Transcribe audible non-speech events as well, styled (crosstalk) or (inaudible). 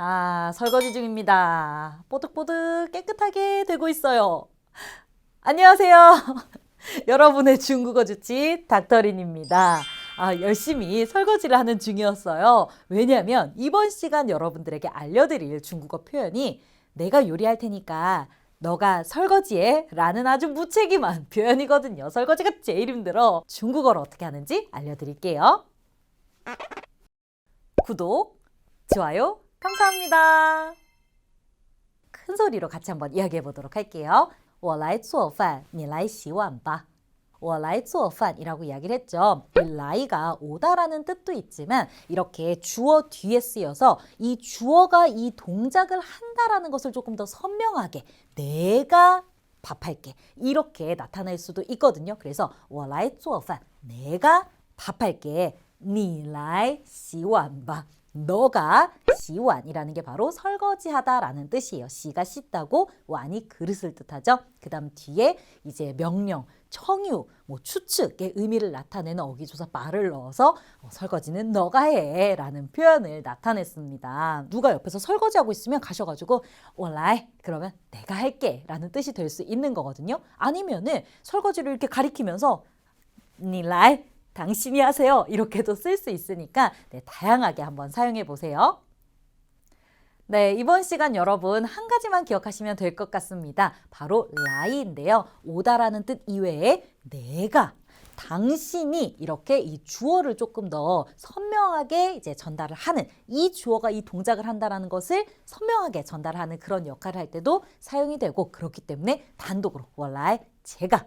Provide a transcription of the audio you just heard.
아, 설거지 중입니다. 뽀득뽀득 깨끗하게 되고 있어요. 안녕하세요. (laughs) 여러분의 중국어 주치 닥터린입니다. 아, 열심히 설거지를 하는 중이었어요. 왜냐하면 이번 시간 여러분들에게 알려드릴 중국어 표현이 내가 요리할 테니까 너가 설거지해 라는 아주 무책임한 (laughs) 표현이거든요. 설거지가 제일 힘들어. 중국어로 어떻게 하는지 알려드릴게요. 구독, 좋아요, 감사합니다. 큰 소리로 같이 한번 이야기해 보도록 할게요. 我来做饭,你来洗碗吧.我来做饭이라고 이야기를 했죠. 이 라이가 오다라는 뜻도 있지만 이렇게 주어 뒤에 쓰여서 이 주어가 이 동작을 한다라는 것을 조금 더 선명하게 내가 밥할게 이렇게 나타낼 수도 있거든요. 그래서 我来做饭 내가 밥할게 你来洗碗吧 너가 시완이라는 게 바로 설거지하다라는 뜻이에요. 시가 씻다고 완이 그릇을 뜻하죠. 그 다음 뒤에 이제 명령, 청유, 뭐 추측의 의미를 나타내는 어기조사 말을 넣어서 어, 설거지는 너가 해 라는 표현을 나타냈습니다. 누가 옆에서 설거지하고 있으면 가셔가지고 원라이 그러면 내가 할게 라는 뜻이 될 수 있는 거거든요. 아니면은 설거지를 이렇게 가리키면서 니라이 당신이 하세요. 이렇게도 쓸 수 있으니까 네, 다양하게 한번 사용해 보세요. 네, 이번 시간 여러분 한 가지만 기억하시면 될 것 같습니다. 바로 라이인데요. 오다라는 뜻 이외에 내가 당신이 이렇게 이 주어를 조금 더 선명하게 이제 전달을 하는 이 주어가 이 동작을 한다라는 것을 선명하게 전달하는 그런 역할을 할 때도 사용이 되고 그렇기 때문에 단독으로 원라이 제가